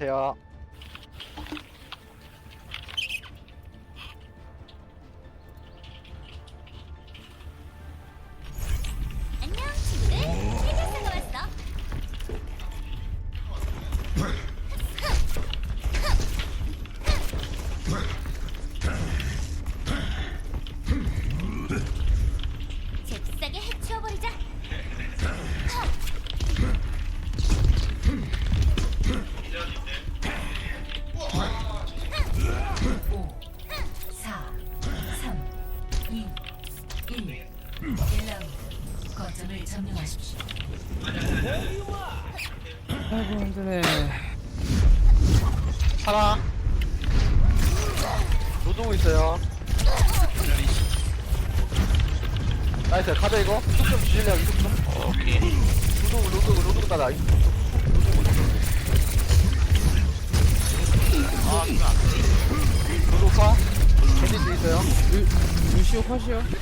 안녕하세요. 루,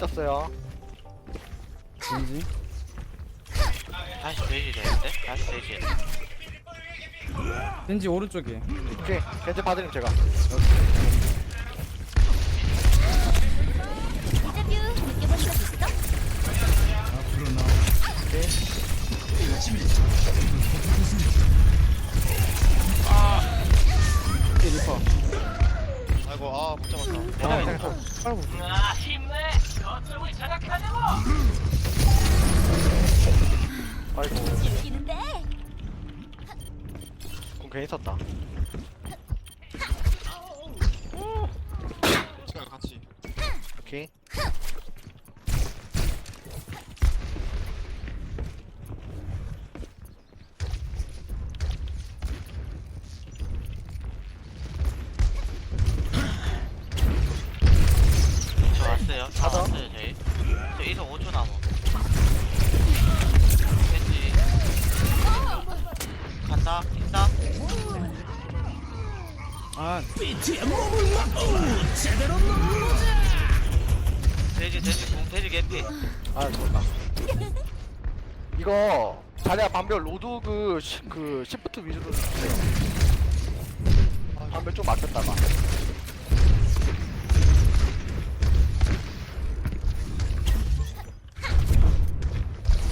떴어요. 왠지 다시 돼지 되는데? 다시 돼지. 왠지 오른쪽에 오케이. 견제 받으님 제가. 데자뷰 느껴본 적 있어? 오케이. 이게 리퍼 아이고 아못 잡았다 괜찮아 괜찮아. 아이고 그럼 괜히 썼다. 같이 오케이. 공, 돼지 개피. 아 좋다. 이거 자리야 반별 로드 그 시, 그 시프트 위주로 주세요. 아, 반별 좀 막혔다가.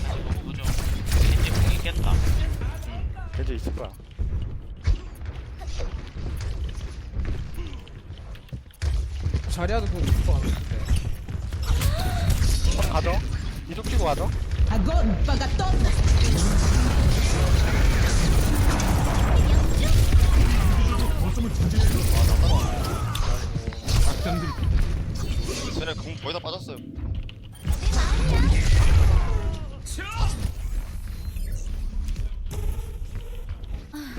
다시 너무 무죠. 겐지 공 있겠다. 견제 있을 거야. 자리아도 공 있을 것 한번 가죠. 이속 키고 가죠. 쟤네 공 거의 다 빠졌어요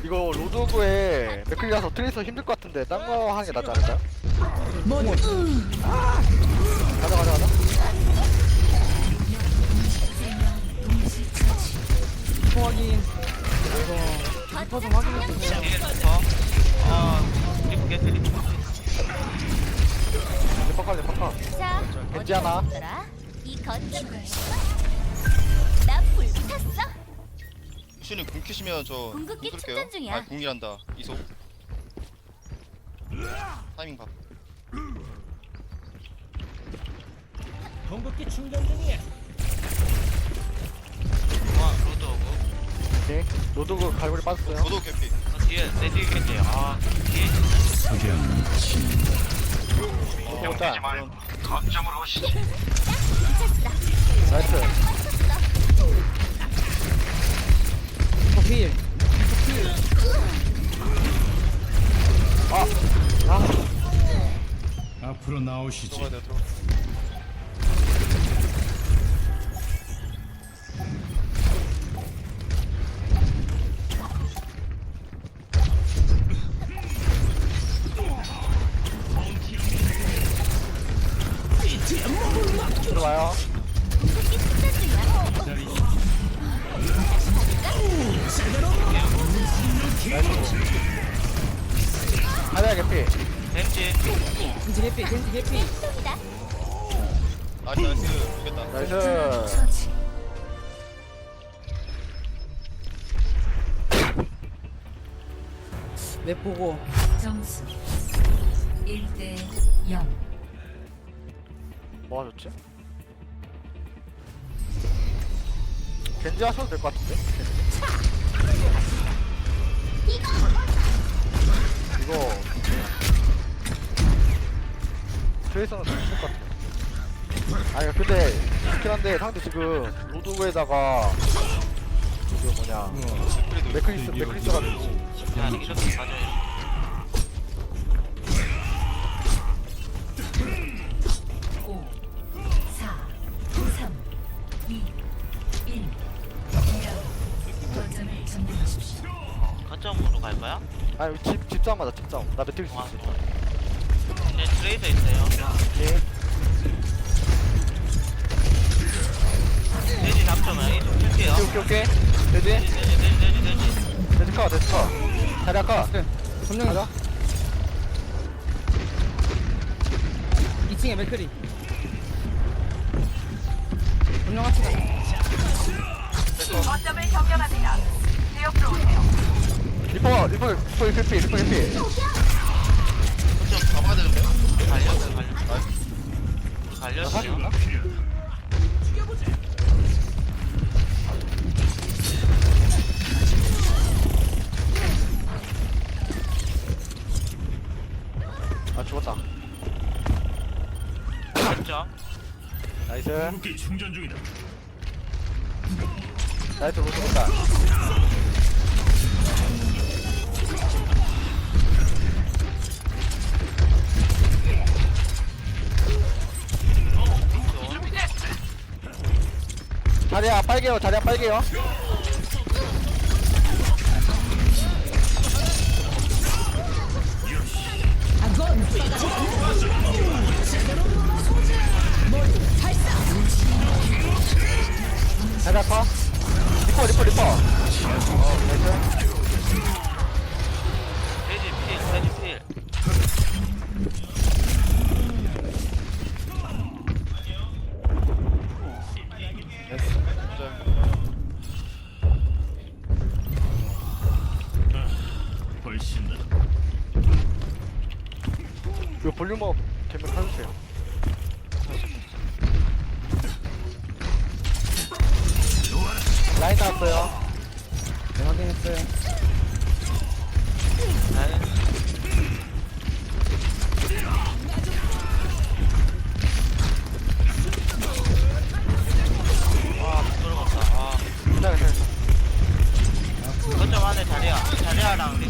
이거 로드그에 맥클리라서 트레이서 힘들 것 같은데 딴 거 하는 게 낫지 않을까요? 가자 가자 가자. 리퍼 확인 이거 리퍼 좀 확인해주세요 뒤에 리퍼. 아, 리퍼 개피, 리퍼 개피. 레퍼카 레퍼카. 자 겐지 하나. 어디더라? 이 거점을 나 불탔어 슈님 궁 키시면 저 궁극기 끌게요. 충전 중이야. 아 궁이란다 이속 타이밍 봐 와, 로드 오고. 오케이. 로드그 갈고리 빠졌어요. 저도 개피 어, 뒤에, 내 뒤에 겐지. 아, 뒤에. 어, 자, 미쳤어 나이스. 리퍼 필 아, 아, 앞으로 나오시지. 들어가야 돼요 들어 나이스. 내 보고 점수 1대 0. 뭐가 좋지? 겐지 하셔도 될 것 같은데? 이거 트레이서는 될것 같아 아니 근데 좋긴 한데 상대 지금 로드웨에다가 그 뭐냐 맥크리스 맥크리스 가지고 야 이렇게 가져야 5, 4, 3, 2, 1. 2라운드. 거점을 점령하십시오. 거점으로 갈 거야? 아니 집 집싸움 맞아 집싸움 나 매트리스 와, 있어 네 트레이서 있어요 예 돼지 잡잖아. 이좀 킬게요. 오케이 오케이 오케이? 돼지 돼지 돼지 돼지 돼지 데스카 데스카 자리 아까 점령 가자. 2층에 맥크리 점령합시다. 리퍼 리퍼 리퍼 리퍼 리퍼 리퍼 거점 잡아야 되는데 갈렸어 사실 갈렸어 거점. 나이스. 무기 충전 중이다. 나이스 못 죽었다. 자리야 빨개요 자리야 빨개요. 자 리야 커 리퍼 리퍼 리퍼. 어 나이스 돼지 필 돼지 필. 이거 볼륨업 되면 타주세요 라인 나왔어요. 네 확인했어요. 와 못 들어갔다. 아 기다려 기다려 거점 안에 자리야. 자리야랑 리.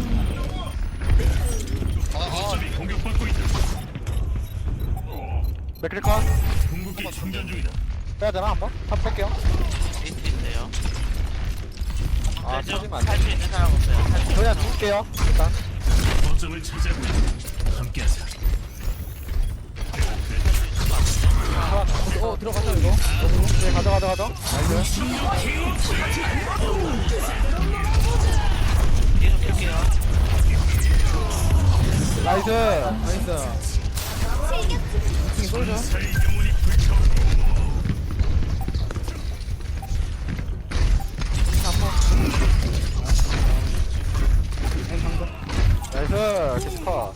거점이 공격받고 있다. 맥크리컨 궁극기 충전 중이다. 빼야 되나 한 번? 한번 뺄게요 아 안돼 할수 있는 사람 없어요 있는 그냥 사람 죽을게요 일단 거점을 있다. 함께하자. 어 들어가자 이거 네 가자 가자 가자 나이스 계속 킬게요 나이스 나이스 2층에 쏠죠 사의 영혼이 불타오. 라 나이스 캐스커.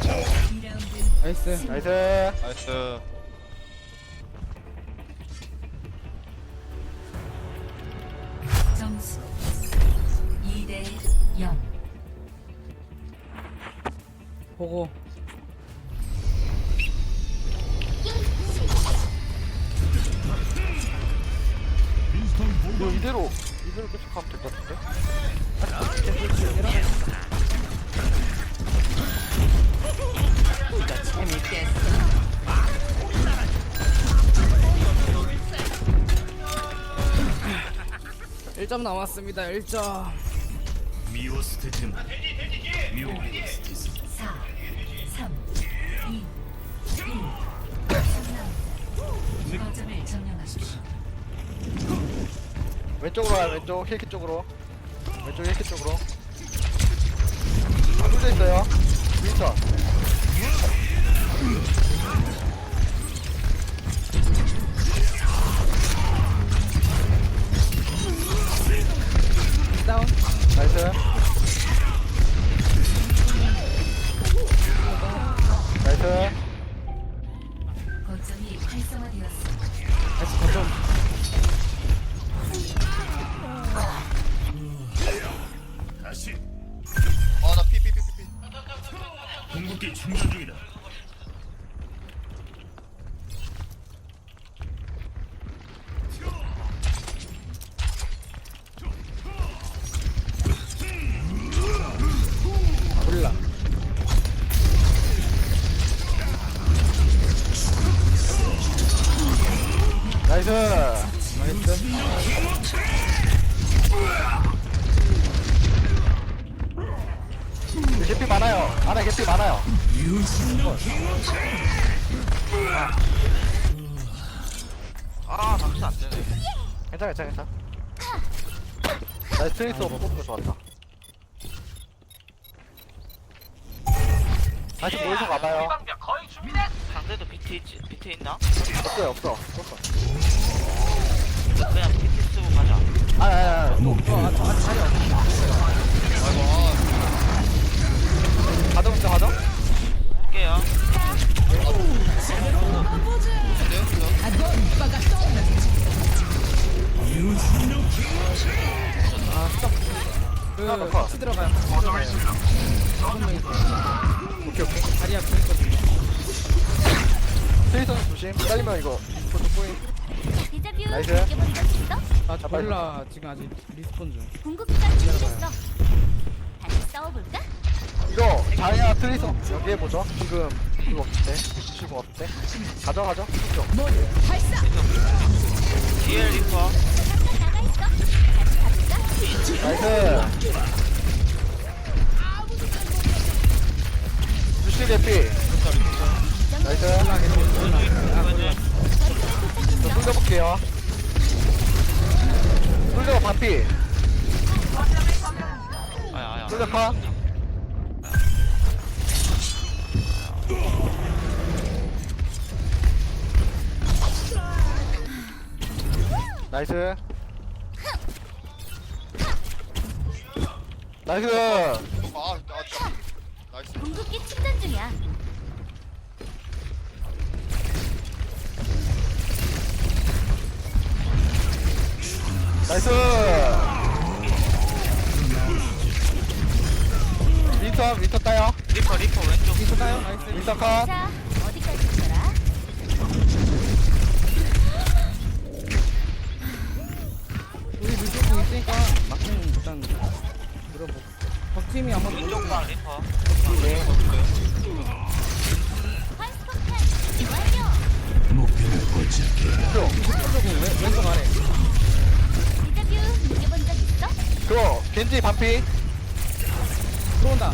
2라운드. 나이스. 나이스. 나이스. 점수 2대 0. 보고. 이거 이대로 이대로 계속 가면 될것 같은데? 일점 남았습니다 1점. 미오스테템. 미오 왼쪽으로 와요 왼쪽. 힐키 쪽으로. 왼쪽 힐키 쪽으로. 아 뚫려 있어요. 윈스 개피 많아요 안에 개피 많아요 아 잠시 안 되네. 괜찮아 괜찮아 괜찮아 나이스 트레이서 뽑는 거 좋았다 다시 모여서 가봐요 상대도 비트 있지? 비트 있나? 없어요 없어 없어 그냥 비트 쓰고 가자. 아니 아니 아니 또 어, 아, 저, 아, 없어. 아이고 아 가정 있어 가정? 할게요. 그, 넣어. 같이 들어가요. 다섯 명이서. 오케이 오케이 자리야 보이거든요. 트레이서 조심 잘리면 이거 포토 포인 데자뷰 나이스. 느껴본 적 있어? 아, 저 몰라. 지금 아직 리스폰 중. 궁극기가 준비됐어. 다시 싸워볼까? 이거 자야 트레이서 여기 해보죠. 지금 이거 없대 지금 없대 가져 가져 그죠? 뒤에 리퍼. 나이스. 루시 대피. 나이스 저 쏠려볼게요. 쏠려 반피. 아야 아야. 파 나이스 나이스 아, 아, 나이스 궁극기 충전 중이야. 나이스 윈턴 윈턴 따요 리퍼 리퍼 왼쪽. 있을까요? 나이스. 윈턴 컷 자, 있으니까 막공 일단 물어보고. 적팀이 아마 왼쪽 방 리퍼. 환스포탄 완료. 물조금 왼- 왼쪽 아래. 그거 겐지 반피 들어온다.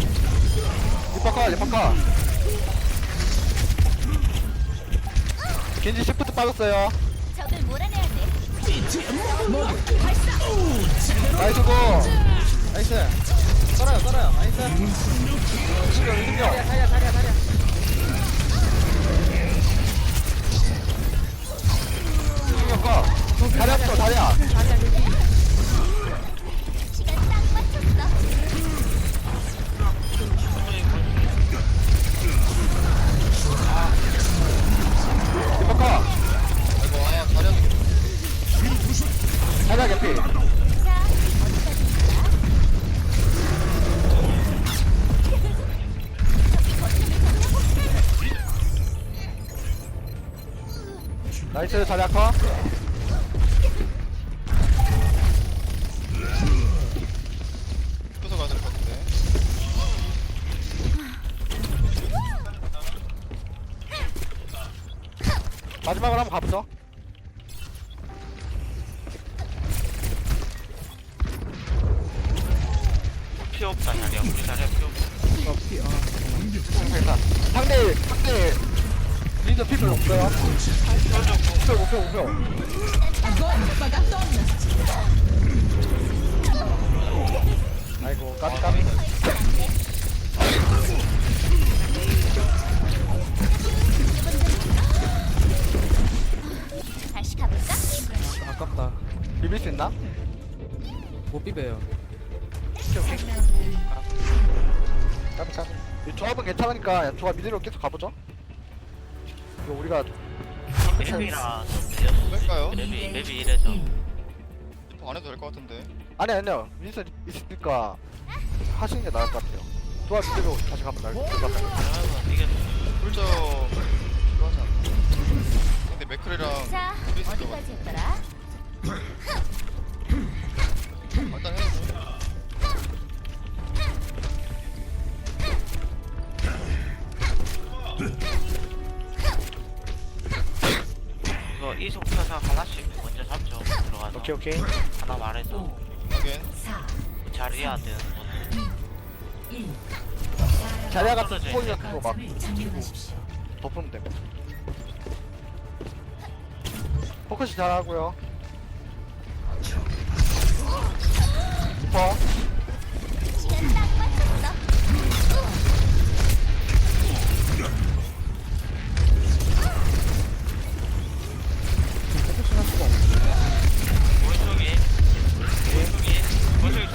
리퍼카 리퍼카 겐지 시프트 빠졌어요. 나이스 고 나이스. 썰어요, 썰어요. 나이스. 승격 승격 다리야, 다리야, 다리야, 다리야. 승격 컷 다리야 또 다리야 여기. 시 다리야 개피? 나이스 다리야 컷 펴서 가야 될것 같은데. 마지막으로 한번 가보죠 필요 없다 자리야 우리 자리야 필요 없어 일단 상대 상대 리더 필요 없어요. 쫄 목표 목표 목표. 아이고 까비 까비. 아깝다. 비빌 수 있나? 못 비벼요. 3라운드 까비 까비 이 조합은 괜찮으니까 야, 조합 미드로 계속 가보죠. 이거 우리가 맵이라 뺄까요? 맵이 맵이 이래서. 리퍼 안 해도 될 것 같은데. 아니 아니요. 윈선 있으니까 하시는 게 나을 것 같아요. 조합 미드로 다시 가면 나을 것 같아요. 그러면 이게 훌쩍 필요하지 않나? 근데 맥크리랑 자, 크리스도 어디까지 했더라? 오케이 오케이. 하나 말해서 5 확인 4 자리하든 1 자리아 같은 떨어져 스포일 있네. 같은 거막. 덮으면 되고 포커스 잘하고요. 리퍼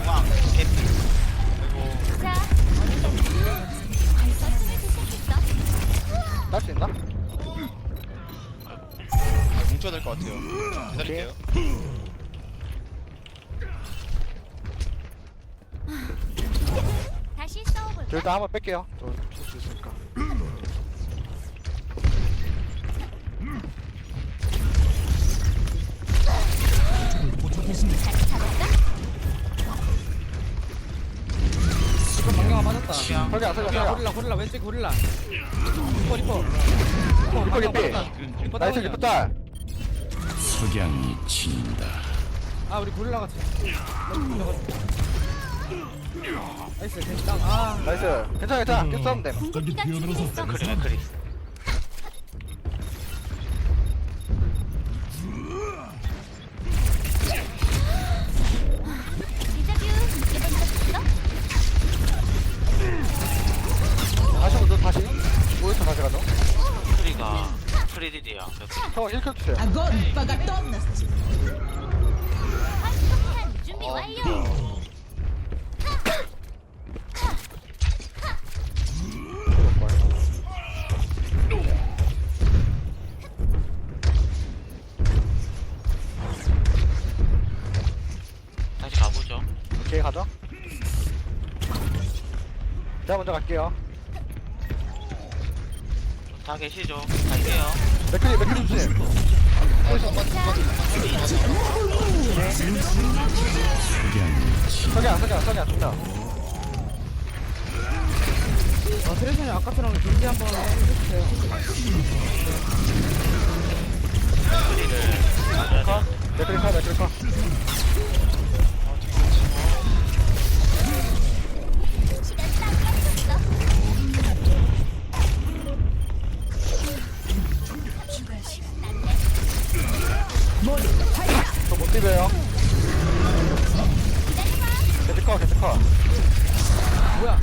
중앙 개피 시작했어? 딸수 있나? 아, 뭉쳐야 될 것 같아요 기다릴게요 다시 싸워볼까? 저 일단 한번 뺄게요 저 설계 안 설계 안 설계 고릴라 고릴라 왼쪽 고릴라. 리퍼 리퍼. 리퍼 개피. 리퍼 나이스 다운이야. 리퍼 딸 석양이 진다. 아 우리 고릴라 같이. 나이스 괜찮 땅. 아 나이스 괜찮아 괜찮아 계속 싸우면 돼. 그리 맥크 먼저 갈게요. 다 계시죠? 갈게요. 맥클리 맥클리 주세요 안 설계 안 준다. 아, 트레이션이 아까처럼 준비 한번 해주세요. 맥클리 카 맥클리 카 비벼요 개트 커 개트 커 뭐야?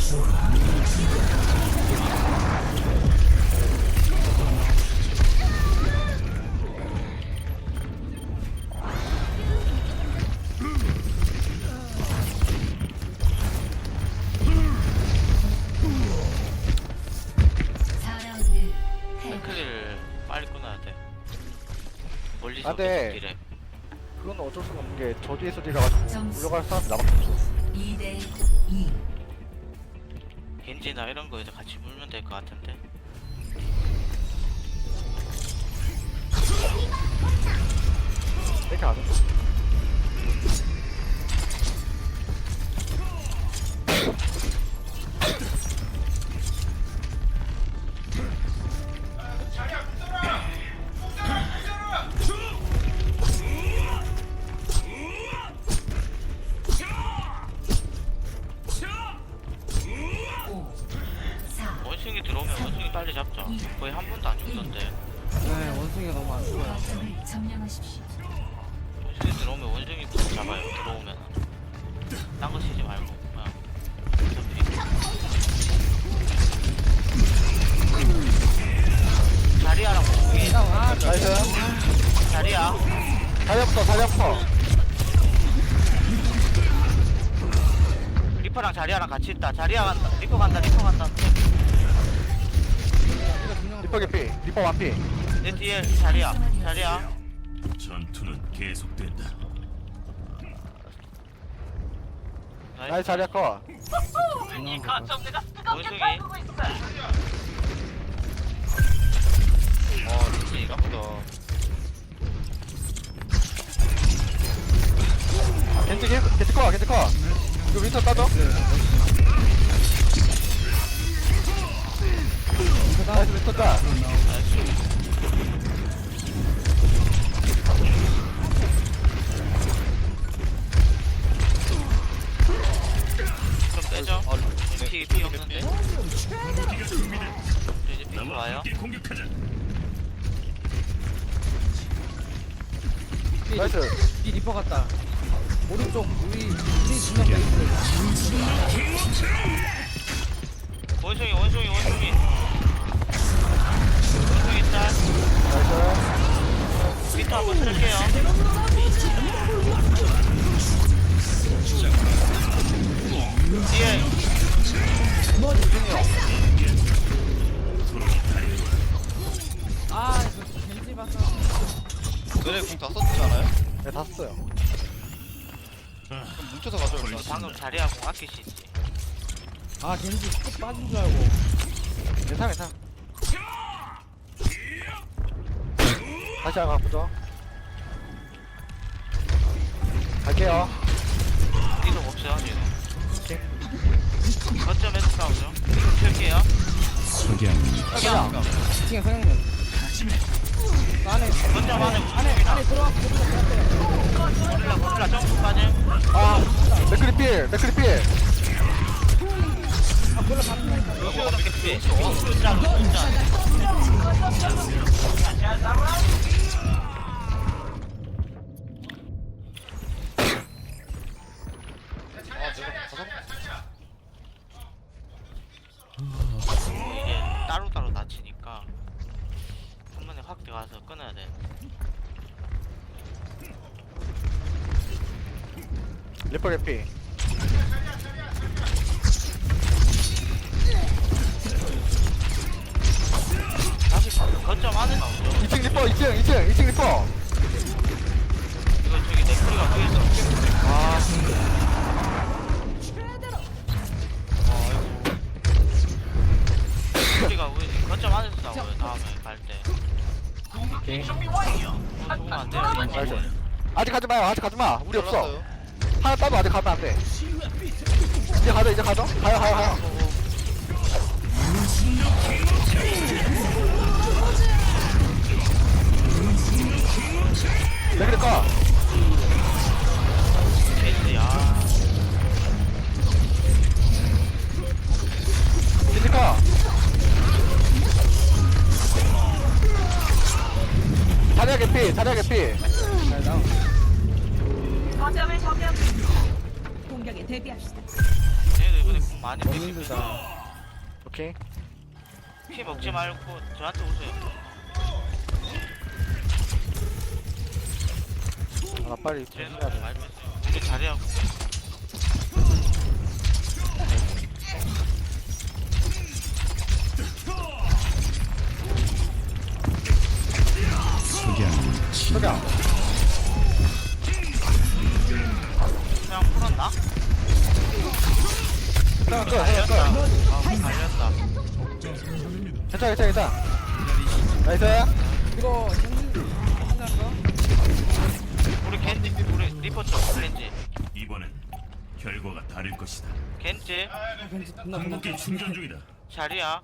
빨리 끊어야 돼 멀리서 아, 네. 계속 딜해 그건 어쩔 수가 없는 게 저 뒤에서 점수 물려갈 사람이 없어. 2대 2 겐지나 이런 거에서 같이 물면 될 것 같은데. 이렇게 안 해. 리퍼랑 자리아랑 같이 있다. 자리아 간다. 리퍼 간다. 리퍼 간다. 리퍼 개피. 리퍼 완피. 내 뒤에 자리아. 자리아. 전투는 계속된다. 나이 자리야 커. 원숭이 아 진짜 나쁘다. 겐지 겐지 겐지 커 겐지 커 이거 윈터 따져 나이스 윈터 따좀 빼죠 아 네. 피, 피 없는데 이제 피 와요 공격하자. 나이스 이 리퍼 같다 오른쪽 우리 우리 베이스 원숭이 원숭이 원숭이. 원숭이 짤 나이스 미터 한번 쓸게요. 뒤에. 아 이거 겐지 봤어 너네 궁다 썼지 않아요? 네다 썼어요. 그럼 뭉쳐서 가져올까? 방금 자리하고 아끼시지. 아 겐지 쭉 빠진 줄 알고. 괜찮아 괜찮아. 다시 한번 가보죠. 갈게요. 이동 없어요 지금. 거점에서 싸우죠. 킬게요. 석양이 그냥 지금 생각나 안에 거점 안에 안에 안에 들어와 고릴라 고릴라 아 맥크리 필 맥크리 필 2층 리퍼 2층 2층 2층 리퍼 이거 저기 아 거점 안에서 싸워요 다음에 갈때. 죽으면 안 돼요. 나이스 아직 가지 마요 아직 가지 마. 우리 없어. 하나 따도 아직 가면 안돼. 이제 가자 이제 가자. 가요 가요 가요 왜 그럴까. 겐지 아 그니까. 자리야 개피 자리야 개피. 잘 나와 공격에 대비합시다. 얘도 이번에 공 많이 너무 뺏기면 힘들다. 오케이. 피 먹지 말고 저한테 오세요 아 빨리 쟤는 조심해야 돼. 석양이 석양 그냥 풀었나? 석양 갈렸다. 끝아 갈렸다. 괜찮아 괜찮아 괜찮아. 나이스. 이거 겐지 한잔가 우리 겐지 쪽 겐지. 이번엔 결과가 다를 것이다. 겐지. 궁극기 충전 중이다. 자리야.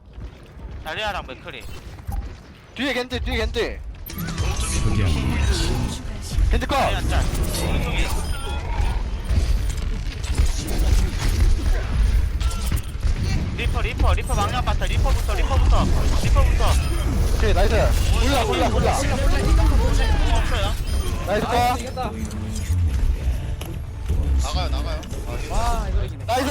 자리야랑 맥크리 뒤에 겐지 뒤에 겐지. 겐지 컷! 자리야 짤 오른쪽에 리퍼 리퍼 리퍼 망령 봤다. 리퍼부터 리퍼부터. 리퍼부터. 오케이 나이스. 골라 골라 골라. 없어요. 나이스 이겼다 나가요 나가요. 아, 와 이거 이기네. 나이스